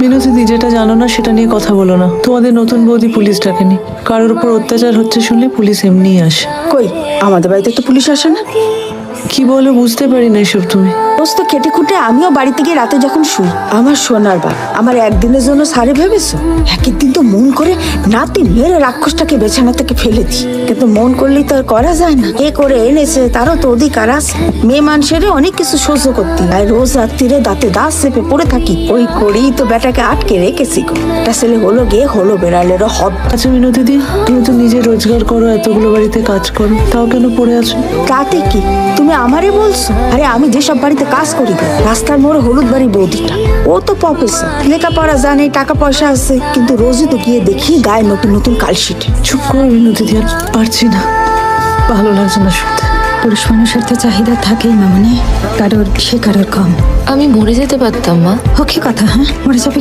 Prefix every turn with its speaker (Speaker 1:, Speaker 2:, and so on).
Speaker 1: মিনতি যেটা জানো না, সেটা নিয়ে কথা বলো না। তোমাদের নতুন বৌদি পুলিশ ডাকেনি। কারোর উপর অত্যাচার হচ্ছে শুনলে পুলিশ এমনিই আসে।
Speaker 2: কই, আমাদের বাড়িতে তো পুলিশ আসে না?
Speaker 1: কি বলো বুঝতে পারি না এসব তুমি।
Speaker 2: রোজ তো খেটে খুঁটে আমিও বাড়িতে গিয়ে রাতে যখন শুই আমার সোনার বা আমার একদিনের জন্য সারে ভেবেছো? একের দিন তো মন করে নাতি মেরে রাক্ষসটাকে বেছানা থেকে ফেলে দিই। কিন্তু মন করলেই তো আর করা যায় না। এ করে এনেছে তারও তো অধিকার আছে। মেয়ে মানুষের অনেক কিছু সহ্য করতে। আর রোজ রাত্রিরে দাঁতে দাঁত চেপে পড়ে থাকি। ওই করেই তো বেটাকে আটকে রেখেছি গো। একটা ছেলে হলো গিয়ে হলো বেড়ালেরও হব
Speaker 1: আচ্ছা মিনতি দি তুমি তো নিজে রোজগার করো এতগুলো বাড়িতে কাজ করো তাও কেন পড়ে আছো?
Speaker 2: তাতে কি? তুমি আমারে বলছো? আরে আমি যেসব বাড়িতে কাজ করি রাস্তার মোড়ে হলুদ বাড়ি বৌদিটা। ও তো প্রফেসর লেখাপড়া জানে টাকা পয়সা আছে কিন্তু রোজই তো গিয়ে দেখি গায়ে নতুন নতুন কালশিট।
Speaker 1: চুপ করো মিনতি দি আর পারছি না। ভালো লাগছে না শুনতে।
Speaker 3: পুরুষ মানুষের তো চাহিদা থাকেই মামনি কারোর সে কারোর কম।
Speaker 4: আমি মরে যেতে পারতাম মা।
Speaker 3: ওকে কথা হ্যাঁ? মরে যাবে